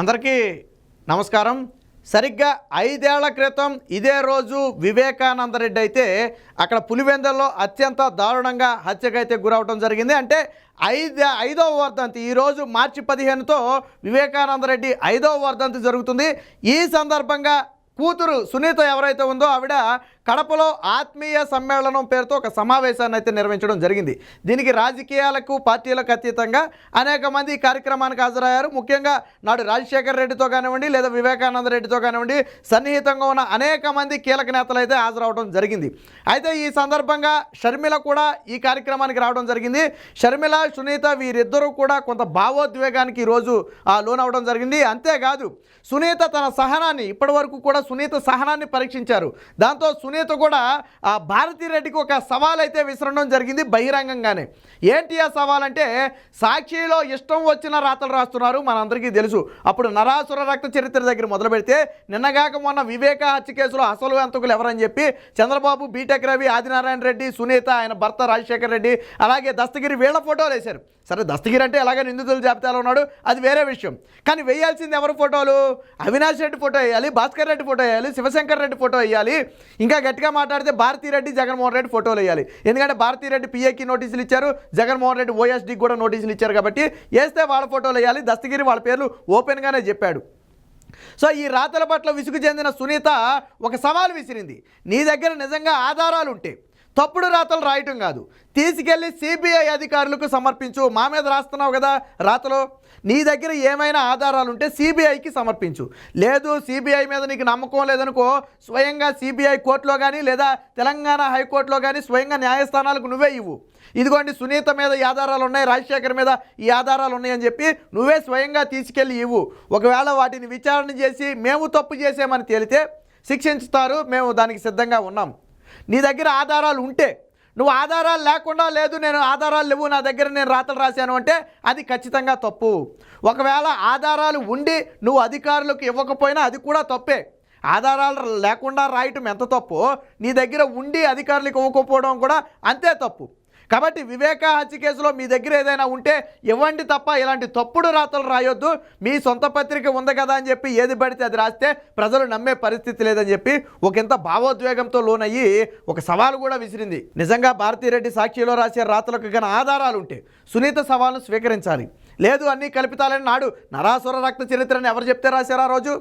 అందరికీ నమస్కారం. సరిగ్గా ఐదేళ్ళ క్రితం ఇదే రోజు వివేకానంద రెడ్డి అయితే అక్కడ పులివెందల్లో అత్యంత దారుణంగా హత్యకైతే గురవడం జరిగింది. అంటే ఐదు ఐదవ వర్ధంతి ఈరోజు మార్చి పదిహేనుతో వివేకానంద రెడ్డి ఐదవ వర్ధంతి జరుగుతుంది. ఈ సందర్భంగా కూతురు సునీత ఎవరైతే ఉందో ఆవిడ కడపలో ఆత్మీయ సమ్మేళనం పేరుతో ఒక సమావేశాన్ని అయితే నిర్వహించడం జరిగింది. దీనికి రాజకీయాలకు పార్టీలకు అతీతంగా అనేక మంది ఈ కార్యక్రమానికి హాజరయ్యారు. ముఖ్యంగా నాడు రాజశేఖర్ రెడ్డితో కానివ్వండి లేదా వివేకానంద రెడ్డితో కానివ్వండి సన్నిహితంగా ఉన్న అనేక మంది కీలక నేతలు అయితే హాజరవడం జరిగింది. అయితే ఈ సందర్భంగా షర్మిల కూడా ఈ కార్యక్రమానికి రావడం జరిగింది. షర్మిల సునీత వీరిద్దరూ కూడా కొంత భావోద్వేగానికి ఈరోజు ఆ, లోనవడం జరిగింది. అంతేకాదు సునీత తన సహనాన్ని ఇప్పటి వరకు కూడా సునీత సహనాన్ని పరీక్షించారు. దాంతో సునీత కూడా ఆ భారతీ రెడ్డికి ఒక సవాల్ అయితే విసరడం జరిగింది బహిరంగంగానే. ఏంటి ఆ సవాల్ అంటే సాక్షిలో ఇష్టం వచ్చిన రాతలు రాస్తున్నారు మనందరికీ తెలుసు. అప్పుడు నరాసుర రక్త చరిత్ర దగ్గర మొదలు పెడితే నిన్నగాక మొన్న వివేక హత్య కేసులో అసలు అంతకులు ఎవరని చెప్పి చంద్రబాబు బీటెక్ రవి ఆదినారాయణ రెడ్డి సునీత ఆయన భర్త రాజశేఖర్ రెడ్డి అలాగే దస్తగిరి వీళ్ళ ఫోటోలు వేశారు. సరే దస్తగిరి అంటే ఎలాగ నిందితుల జాబితాలో ఉన్నాడు? అది వేరే విషయం. కానీ వేయాల్సింది ఎవరి ఫోటోలు? అవినాష్ రెడ్డి ఫోటో వేయాలి భాస్కర్ రెడ్డి ఫోటో వేయాలి శివశంకర్ రెడ్డి ఫోటో వేయాలి. ఇంకా గట్టిగా మాట్లాడితే భారతీ రెడ్డి జగన్మోహన్ రెడ్డి ఫోటోలు వేయాలి. ఎందుకంటే భారతీ రెడ్డి పిఏకి నోటీసులు ఇచ్చారు జగన్మోహన్ రెడ్డి ఓఎస్డీకి కూడా నోటీసులు ఇచ్చారు కాబట్టి వేస్తే వాళ్ళ ఫోటోలు వేయాలి. దస్తగిరి వాళ్ళ పేర్లు ఓపెన్గానే చెప్పాడు. సో ఈ రాతల పట్ల విసుగు చెందిన సునీత ఒక సవాల్ విసిరింది. నీ దగ్గర నిజంగా ఆధారాలు ఉంటే తప్పుడు రాతలు రాయటం కాదు. తీసుకెళ్ళి సిబిఐ అధికారులకు సమర్పించు. మా మీద రాస్తున్నావు కదా రాతలో. నీ దగ్గర ఏమైనా ఆధారాలు ఉంటే సిబిఐకి సమర్పించు. లేదు సిబిఐ మీద నీకు నమ్మకం లేదనుకో స్వయంగా సిబిఐ కోర్టులో కానీ లేదా తెలంగాణ హైకోర్టులో కానీ స్వయంగా న్యాయస్థానాలకు నువ్వే ఇవ్వు. ఇదిగోండి సునీత మీద ఈ ఆధారాలు ఉన్నాయి రాజశేఖర్ మీద ఈ ఆధారాలు ఉన్నాయని చెప్పి నువ్వే స్వయంగా తీసుకెళ్ళి ఇవ్వు. ఒకవేళ వాటిని విచారణ చేసి మేము తప్పు చేసామని తేలితే శిక్షించుతారు మేము దానికి సిద్ధంగా ఉన్నాం. నీ దగ్గర ఆధారాలు ఉంటే నువ్వు ఆధారాలు లేకుండా లేదు నేను ఆధారాలు లేవు నా దగ్గర నేను రాతలు రాశాను అంటే అది ఖచ్చితంగా తప్పు. ఒకవేళ ఆధారాలు ఉండి నువ్వు అధికారులకు ఇవ్వకపోయినా అది కూడా తప్పే. ఆధారాలు లేకుండా రాయటం ఎంత తప్పు నీ దగ్గర ఉండి అధికారులకు ఇవ్వకపోవడం కూడా అంతే తప్పు. కాబట్టి వివేక హత్య కేసులో మీ దగ్గర ఏదైనా ఉంటే ఇవ్వండి తప్ప ఇలాంటి తప్పుడు రాతలు రాయొద్దు. మీ సొంత పత్రిక ఉంది కదా అని చెప్పి ఏది పడితే అది రాస్తే ప్రజలు నమ్మే పరిస్థితి లేదని చెప్పి ఒక ఇంత భావోద్వేగంతో లోనయ్యి ఒక సవాలు కూడా విసిరింది. నిజంగా భారతీరెడ్డి సాక్షిలో రాసే రాతలకు గన ఆధారాలు ఉంటే సునీత సవాల్ను స్వీకరించాలి. లేదు అన్నీ కల్పితాలని నాడు నరాసుర రక్త చరిత్రని ఎవరు చెప్తే రాశారు ఆ రోజు?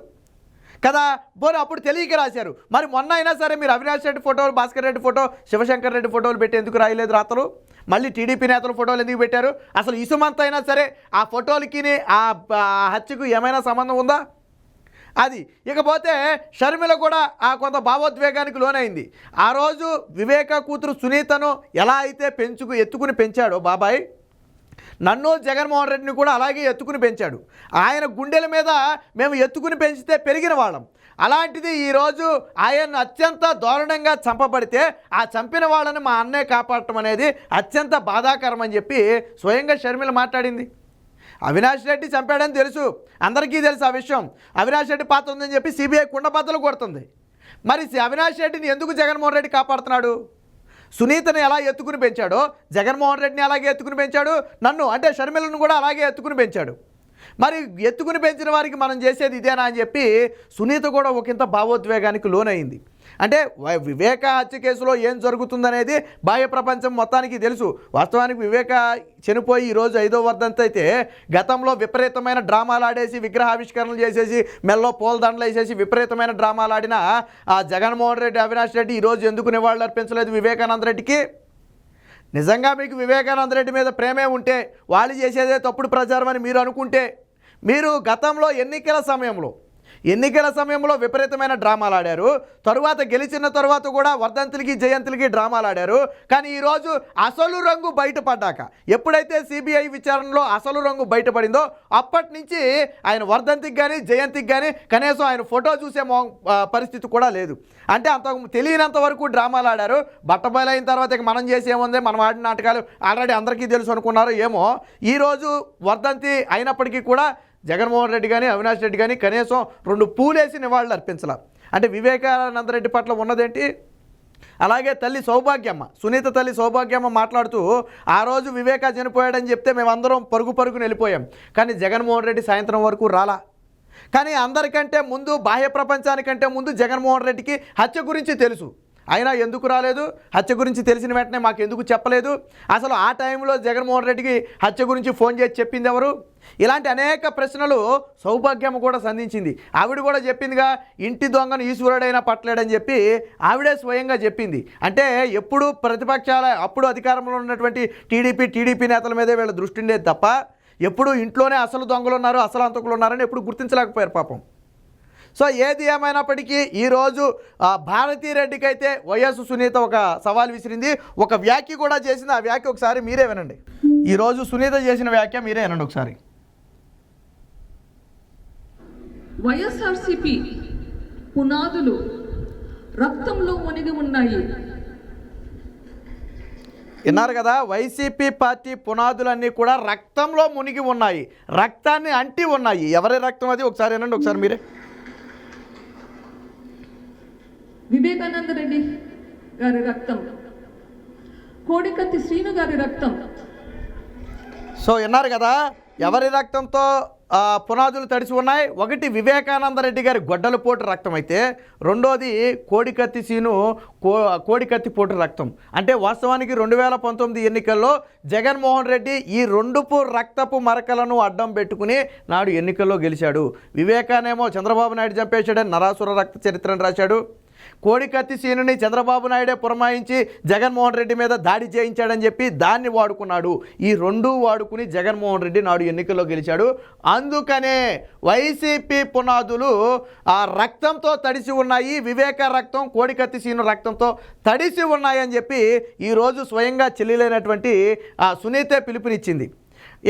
కదా? పోనీ అప్పుడు తెలియక రాశారు. మరి మొన్న అయినా సరే మీరు అవినాష్ రెడ్డి ఫోటోలు భాస్కర్ రెడ్డి ఫోటో శివశంకర్ రెడ్డి ఫోటోలు పెట్టి ఎందుకు రాయలేదు రాతలు? మళ్ళీ టీడీపీ నేతల ఫోటోలు ఎందుకు పెట్టారు? అసలు ఇసుమంత అయినా సరే ఆ ఫోటోలకి ఆ ఆ హత్యకు ఏమైనా సంబంధం ఉందా? అది. ఇకపోతే షర్మిల కూడా ఆ కొంత భావోద్వేగానికి లోనైంది. ఆ రోజు వివేక కూతురు సునీతను ఎలా అయితే పెంచుకు ఎత్తుకుని పెంచాడో బాబాయ్ నన్ను జగన్మోహన్ రెడ్డిని కూడా అలాగే ఎత్తుకుని పెంచాడు. ఆయన గుండెల మీద మేము ఎత్తుకుని పెంచితే పెరిగిన వాళ్ళం. అలాంటిది ఈరోజు ఆయన అత్యంత దారుణంగా చంపబడితే ఆ చంపిన వాళ్ళని మా అన్నయ్య కాపాడటం అనేది అత్యంత బాధాకరం అని చెప్పి స్వయంగా షర్మిల మాట్లాడింది. అవినాష్ రెడ్డి చంపాడని తెలుసు. అందరికీ తెలుసు ఆ విషయం. అవినాష్ రెడ్డి పాత్ర ఉందని చెప్పి సిబిఐ కుండబద్దలు కొడుతుంది. మరి అవినాష్ రెడ్డిని ఎందుకు జగన్మోహన్ రెడ్డి కాపాడుతున్నాడు? సునీతని ఎలా ఎత్తుకుని పెంచాడో జగన్మోహన్ రెడ్డిని అలాగే ఎత్తుకుని పెంచాడు నన్ను అంటే షర్మిలను కూడా అలాగే ఎత్తుకుని పెంచాడు. మరి ఎత్తుకుని పెంచిన వారికి మనం చేసేది ఇదేనా అని చెప్పి సునీత కూడా ఒకంత భావోద్వేగానికి లోనైంది అంటే వివేక హత్య కేసులో ఏం జరుగుతుందనేది బాహ్య ప్రపంచం మొత్తానికి తెలుసు. వాస్తవానికి వివేక చనిపోయి ఈరోజు ఐదో వర్ధంత అయితే గతంలో విపరీతమైన డ్రామాలు ఆడేసి విగ్రహావిష్కరణలు చేసేసి మెల్లో పూలదండలు వేసేసి విపరీతమైన డ్రామాలు ఆడిన ఆ జగన్మోహన్ రెడ్డి అవినాష్ రెడ్డి ఈరోజు ఎందుకు నివాళులు అర్పించలేదు వివేకానంద రెడ్డికి? నిజంగా మీకు వివేకానంద రెడ్డి మీద ప్రేమే ఉంటే వాళ్ళు చేసేదే తప్పుడు ప్రచారం అని మీరు అనుకుంటే మీరు గతంలో ఎన్నికల సమయంలో ఎన్నికల సమయంలో విపరీతమైన డ్రామాలు ఆడారు. తరువాత గెలిచిన తరువాత కూడా వర్ధంతులకి జయంతులకి డ్రామాలు ఆడారు. కానీ ఈరోజు అసలు రంగు బయటపడ్డాక ఎప్పుడైతే సిబిఐ విచారణలో అసలు రంగు బయటపడిందో అప్పటి నుంచి ఆయన వర్ధంతికి కానీ జయంతికి కానీ కనీసం ఆయన ఫోటో చూసే పరిస్థితి కూడా లేదు. అంటే అంత తెలియనంత వరకు డ్రామాలు ఆడారు. బట్టబయలు అయిన తర్వాత ఇక మనం చేసేముంది మనం ఆడిన నాటకాలు ఆల్రెడీ అందరికీ తెలుసు అనుకున్నారు. ఏమో ఈరోజు వర్ధంతి అయినప్పటికీ కూడా జగన్మోహన్ రెడ్డి కానీ అవినాష్ రెడ్డి కానీ కనీసం రెండు పూలేసి నివాళులు అర్పించాల. అంటే వివేకానంద రెడ్డి పట్ల ఉన్నదేంటి? అలాగే తల్లి సౌభాగ్యమ్మ సునీత తల్లి సౌభాగ్యమ్మ మాట్లాడుతూ ఆ రోజు వివేక చనిపోయాడని చెప్తే మేమందరం పరుగు పరుగు వెళ్ళిపోయాం. కానీ జగన్మోహన్ రెడ్డి సాయంత్రం వరకు రాలా. కానీ అందరికంటే ముందు బాహ్య ప్రపంచానికంటే ముందు జగన్మోహన్ రెడ్డికి హత్య గురించి తెలుసు. అయినా ఎందుకు రాలేదు? హత్య గురించి తెలిసిన వెంటనే మాకు ఎందుకు చెప్పలేదు? అసలు ఆ టైంలో జగన్మోహన్ రెడ్డికి హత్య గురించి ఫోన్ చేసి చెప్పింది ఎవరు? ఇలాంటి అనేక ప్రశ్నలు సౌభాగ్యం కూడా సంధించింది. ఆవిడ కూడా చెప్పిందిగా ఇంటి దొంగను ఈశ్వరుడైనా పట్టలేడని చెప్పి ఆవిడే స్వయంగా చెప్పింది. అంటే ఎప్పుడు ప్రతిపక్షాల అప్పుడు అధికారంలో ఉన్నటువంటి టీడీపీ టీడీపీ నేతల మీదే వీళ్ళ దృష్టి ఉండేది తప్ప ఎప్పుడు ఇంట్లోనే అసలు దొంగలు ఉన్నారు అసలు అంతకులు ఉన్నారని ఎప్పుడు గుర్తించలేకపోయారు పాపం. సో ఏది ఏమైనప్పటికీ ఈరోజు భారతీ రెడ్డికి అయితే వైఎస్ సునీత ఒక సవాల్ విసిరింది. ఒక వ్యాఖ్య కూడా చేసింది. ఆ వ్యాఖ్య ఒకసారి మీరే వినండి. ఈరోజు సునీత చేసిన వ్యాఖ్య మీరే వినండి ఒకసారి. వైఎస్ఆర్సిపి పునాదులు రక్తంలో మునిగి ఉన్నాయి. విన్నారు కదా వైసీపీ పార్టీ పునాదులన్నీ కూడా రక్తంలో మునిగి ఉన్నాయి. రక్తాన్ని అంటి ఉన్నాయి. ఎవరి రక్తం అది? ఒకసారి వినండి ఒకసారి మీరే. వివేకానంద రెడ్డి గారి రక్తం. కోడికత్తి శ్రీను గారి రక్తం. సో విన్నారు కదా ఎవరి రక్తంతో పునాదులు తడిసి ఉన్నాయి? ఒకటి వివేకానంద రెడ్డి గారి గొడ్డల పోటు రక్తం అయితే రెండోది కోడికత్తి సీను కో కోడికత్తి పోటు రక్తం. అంటే వాస్తవానికి రెండు వేల పంతొమ్మిది ఎన్నికల్లో జగన్మోహన్ రెడ్డి ఈ రెండుపు రక్తపు మరకలను అడ్డం పెట్టుకుని నాడు ఎన్నికల్లో గెలిచాడు. వివేకానేమో చంద్రబాబు నాయుడు చంపేశాడని నరాసుర రక్త చరిత్రను రాశాడు. కోడికత్తి సీనుని చంద్రబాబు నాయుడే పురమాయించి జగన్మోహన్ రెడ్డి మీద దాడి చేయించాడని చెప్పి దాన్ని వాడుకున్నాడు. ఈ రెండు వాడుకుని జగన్మోహన్ రెడ్డి నాడు ఎన్నికల్లో గెలిచాడు. అందుకనే వైసీపీ పునాదులు ఆ రక్తంతో తడిసి ఉన్నాయి. వివేక రక్తం కోడికత్తి సీను రక్తంతో తడిసి ఉన్నాయని చెప్పి ఈరోజు స్వయంగా చెల్లిలేనటువంటి ఆ సునీతే పిలుపునిచ్చింది.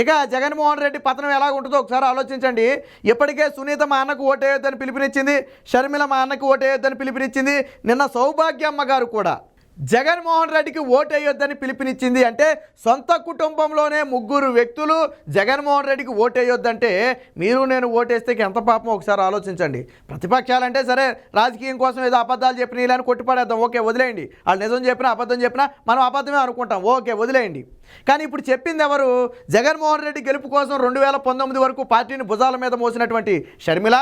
ఇక జగన్మోహన్ రెడ్డి పతనం ఎలా ఉంటుందో ఒకసారి ఆలోచించండి. ఇప్పటికే సునీత మా అన్నకు ఓటేయొద్దని పిలుపునిచ్చింది షర్మిల మా అన్నకు ఓటేయొద్దని పిలుపునిచ్చింది నిన్న సౌభాగ్యమ్మ గారు కూడా. జగన్మోహన్ రెడ్డికి ఓటేయొద్దని పిలుపునిచ్చింది అంటే సొంత కుటుంబంలోనే ముగ్గురు వ్యక్తులు జగన్మోహన్ రెడ్డికి ఓటేయొద్దంటే మీరు నేను ఓటేస్తే ఎంత పాపం? ఒకసారి ఆలోచించండి. ప్రతిపక్షాలంటే సరే రాజకీయం కోసం ఏదో అబద్ధాలు చెప్పిన ఇలా అని కొట్టిపడేద్దాం. ఓకే వదిలేయండి. వాళ్ళు నిజం చెప్పినా అబద్ధం చెప్పినా మనం అబద్ధమే అనుకుంటాం. ఓకే వదిలేయండి. కానీ ఇప్పుడు చెప్పింది ఎవరు? జగన్మోహన్ రెడ్డి గెలుపు కోసం రెండు వేల పంతొమ్మిది వరకు పార్టీని భుజాల మీద మోసినటువంటి షర్మిల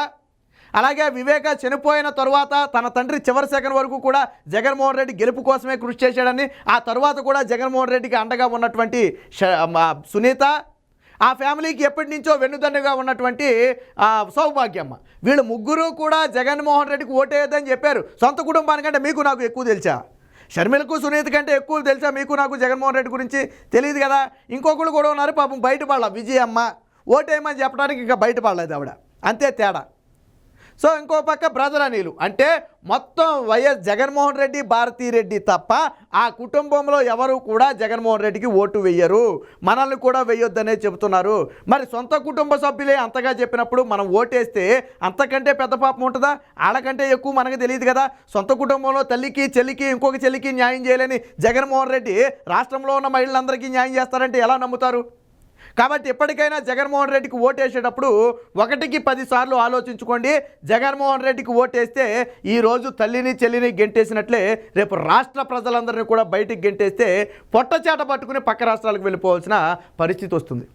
అలాగే వివేక చనిపోయిన తరువాత తన తండ్రి చివరి సెకండ్ వరకు కూడా జగన్మోహన్ రెడ్డి గెలుపు కోసమే కృషి చేశాడని ఆ తర్వాత కూడా జగన్మోహన్ రెడ్డికి అండగా ఉన్నటువంటి ష- మా సునీత ఆ ఫ్యామిలీకి ఎప్పటి నుంచో వెన్నుదన్నుగా ఉన్నటువంటి సౌభాగ్యమ్మ. వీళ్ళు ముగ్గురు కూడా జగన్మోహన్ రెడ్డికి ఓటేయద్దని చెప్పారు. సొంత కుటుంబానికంటే మీకు నాకు ఎక్కువ తెలుసా? షర్మిలకు సునీత కంటే ఎక్కువ తెలుసా? మీకు నాకు జగన్మోహన్ రెడ్డి గురించి తెలియదు కదా? ఇంకొకళ్ళు కూడా ఉన్నారు పాపం బయటపడాల. విజయమ్మ ఓటేయమని చెప్పడానికి ఇంకా బయటపడలేదు ఆవిడ. అంతే తేడా. సో ఇంకో పక్క బ్రదర్ అనిలు. అంటే మొత్తం వైఎస్ జగన్మోహన్ రెడ్డి భారతీరెడ్డి తప్ప ఆ కుటుంబంలో ఎవరు కూడా జగన్మోహన్ రెడ్డికి ఓటు వెయ్యరు. మనల్ని కూడా వెయ్యొద్దనే చెబుతున్నారు. మరి సొంత కుటుంబ సభ్యులే అంతగా చెప్పినప్పుడు మనం ఓటేస్తే అంతకంటే పెద్ద పాపం ఉంటుందా? వాళ్ళకంటే ఎక్కువ మనకు తెలియదు కదా. సొంత కుటుంబంలో తల్లికి చెల్లికి ఇంకొక చెల్లికి న్యాయం చేయలేని జగన్మోహన్ రెడ్డి రాష్ట్రంలో ఉన్న మహిళలందరికీ న్యాయం చేస్తారంటే ఎలా నమ్ముతారు? కాబట్టి ఇప్పటికైనా జగన్మోహన్ రెడ్డికి ఓటేసేటప్పుడు ఒకటికి పదిసార్లు ఆలోచించుకోండి. జగన్మోహన్ రెడ్డికి ఓటేస్తే ఈరోజు తల్లిని చెల్లిని గెంటేసినట్లే రేపు రాష్ట్ర ప్రజలందరినీ కూడా బయటికి గెంటేస్తే పొట్టచేట పట్టుకుని పక్క రాష్ట్రాలకు వెళ్ళిపోవాల్సిన పరిస్థితి వస్తుంది.